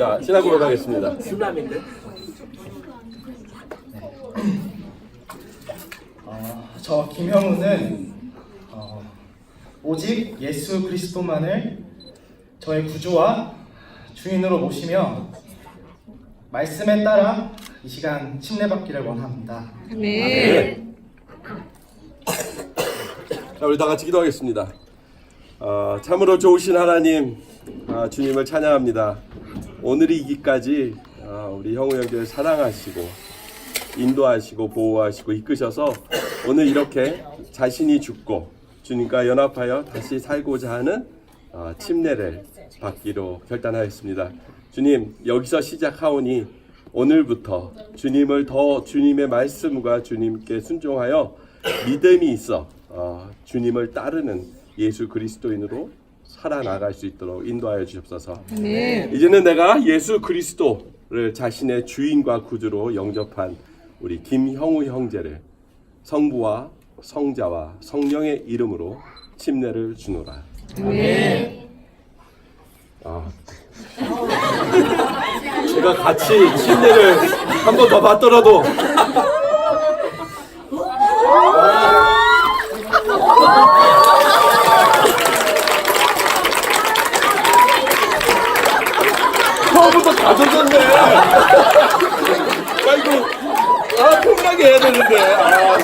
자, 신학으로 가겠습니다. 쓰나미인데? 어, 저 김형우는 어, 오직 예수 그리스도만을 저의 구주와 주인으로 모시며 말씀에 따라 이 시간 침례받기를 원합니다. 네. 자, 우리 다 같이 기도하겠습니다. 어, 참으로 좋으신 하나님, 아, 주님을 찬양합니다. 오늘이기까지 아, 우리 형우 형제를 사랑하시고 인도하시고 보호하시고 이끄셔서 오늘 이렇게 자신이 죽고 주님과 연합하여 다시 살고자 하는 아, 침례를 받기로 결단하였습니다. 주님 여기서 시작하오니 오늘부터 주님을 더 주님의 말씀과 주님께 순종하여 믿음이 있어 어, 주님을 따르는 예수 그리스도인으로 살아나갈 수 있도록 인도하여 주옵소서. 이제는 내가 예수 그리스도를 자신의 주인과 구주로 영접한 우리 김형우 형제를 성부와 성자와 성령의 이름으로 침례를 주노라. 아. 제가 같이 침례를 한 번 더 받더라도 젖었네. 야 이거 아 편하게 해야 되는데. 아.